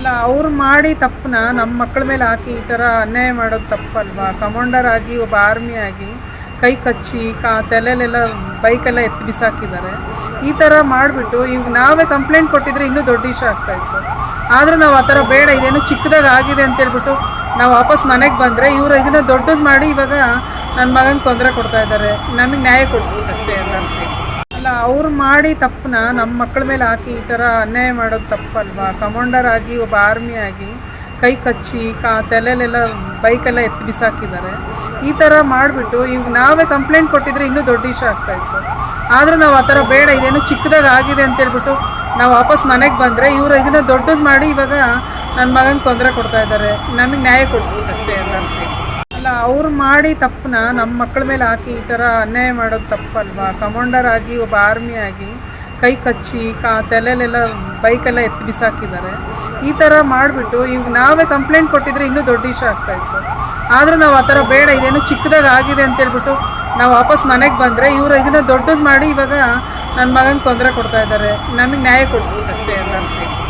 ಅಲ್ಲ ಅವ್ರು ಮಾಡಿ ತಪ್ಪನ್ನ ನಮ್ಮ ಮಕ್ಕಳ ಮೇಲೆ ಹಾಕಿ ಈ ಥರ ಅನ್ಯಾಯ ಮಾಡೋದು ತಪ್ಪಲ್ವಾ? ಕಮಾಂಡರ್ ಆಗಿ, ಒಬ್ಬ ಆರ್ಮಿ ಆಗಿ, ಕೈ ಕಚ್ಚಿ, ಕಾ, ತಲೆಲೆಲ್ಲ, ಬೈಕೆಲ್ಲ ಎತ್ತಿ ಬಿಸಾಕಿದ್ದಾರೆ. ಈ ಥರ ಮಾಡಿಬಿಟ್ಟು ಈಗ ನಾವೇ ಕಂಪ್ಲೇಂಟ್ ಕೊಟ್ಟಿದ್ರೆ ಇನ್ನೂ ದೊಡ್ಡ ಇಶ್ಯೂ ಆಗ್ತಾ ಇತ್ತು. ಆದರೂ ನಾವು ಆ ಥರ ಬೇಡ, ಇದೇನು ಚಿಕ್ಕದಾಗ ಆಗಿದೆ ಅಂತ ಹೇಳ್ಬಿಟ್ಟು, ನಾವು ವಾಪಸ್ ಮನೆಗೆ ಬಂದರೆ, ಇವರು ಇದನ್ನ ದೊಡ್ಡದು ಮಾಡಿ ಇವಾಗ ನನ್ನ ಮಗನಿಗೆ ತೊಂದರೆ ಕೊಡ್ತಾ ಇದ್ದಾರೆ. ನಮಗೆ ನ್ಯಾಯ ಕೊಡಿಸ್ಬೇಕಷ್ಟೇ ಎಲ್ಲರೂ ಸೇರಿ ಅವ್ರು ಮಾಡಿ ತಪ್ಪನ್ನ ನಮ್ಮ ಮಕ್ಕಳ ಮೇಲೆ ಹಾಕಿ ಈ ಥರ ಅನ್ಯಾಯ ಮಾಡೋದು ತಪ್ಪಲ್ವಾ? ಕಮಾಂಡರ್ ಆಗಿ ಒಬ್ಬ ಆರ್ಮಿ ಆಗಿ ಕೈ ಕಚ್ಚಿ, ಕಾ ತಲೆಲೆಲ್ಲ, ಬೈಕೆಲ್ಲ ಎತ್ತಿ ಬಿಸಾಕಿದ್ದಾರೆ. ಈ ಥರ ಮಾಡಿಬಿಟ್ಟು ಈಗ ನಾವೇ ಕಂಪ್ಲೇಂಟ್ ಕೊಟ್ಟಿದ್ರೆ ಇನ್ನೂ ದೊಡ್ಡ ಇಶ್ಯೂ ಆಗ್ತಾ ಇತ್ತು. ಆದರೂ ನಾವು ಆ ಥರ ಬೇಡ, ಇದೇನು ಚಿಕ್ಕದಾಗ ಆಗಿದೆ ಅಂತೇಳ್ಬಿಟ್ಟು ನಾವು ವಾಪಸ್ ಮನೆಗೆ ಬಂದರೆ ಇವರು ಇದನ್ನ ದೊಡ್ಡದು ಮಾಡಿ ಇವಾಗ ನನ್ನ ಮಗನಿಗೆ ತೊಂದರೆ ಕೊಡ್ತಾ ಇದ್ದಾರೆ. ನಮಗೆ ನ್ಯಾಯ ಕೊಡಿಸ್ಬೇಕಷ್ಟೇ ಎಲ್ಲರೂ ಸೇರಿ ಅಲ್ಲ ಅವ್ರು ಮಾಡಿ ತಪ್ಪನ್ನ ನಮ್ಮ ಮಕ್ಕಳ ಮೇಲೆ ಹಾಕಿ ಈ ಥರ ಅನ್ಯಾಯ ಮಾಡೋದು ತಪ್ಪಲ್ವಾ? ಕಮಾಂಡರ್ ಆಗಿ, ಒಬ್ಬ ಆರ್ಮಿ ಆಗಿ, ಕೈ ಕಚ್ಚಿ, ಕಾ, ತಲೆಲೆಲ್ಲ, ಬೈಕೆಲ್ಲ ಎತ್ತಿ ಬಿಸಾಕಿದ್ದಾರೆ. ಈ ಥರ ಮಾಡಿಬಿಟ್ಟು ಈಗ ನಾವೇ ಕಂಪ್ಲೇಂಟ್ ಕೊಟ್ಟಿದ್ರೆ ಇನ್ನೂ ದೊಡ್ಡ ಇಶ್ಯೂ ಆಗ್ತಾ ಇತ್ತು. ಆದರೂ ನಾವು ಆ ಥರ ಬೇಡ, ಇದೇನು ಚಿಕ್ಕದಾಗ ಆಗಿದೆ ಅಂತ ಹೇಳ್ಬಿಟ್ಟು, ನಾವು ವಾಪಸ್ ಮನೆಗೆ ಬಂದರೆ, ಇವರು ಇದನ್ನ ದೊಡ್ಡದು ಮಾಡಿ ಇವಾಗ ನನ್ನ ಮಗನಿಗೆ ತೊಂದರೆ ಕೊಡ್ತಾ ಇದ್ದಾರೆ. ನಮಗೆ ನ್ಯಾಯ ಕೊಡಿಸ್ಬೇಕಷ್ಟೇ ಎಲ್ಲರೂ ಸೇರಿ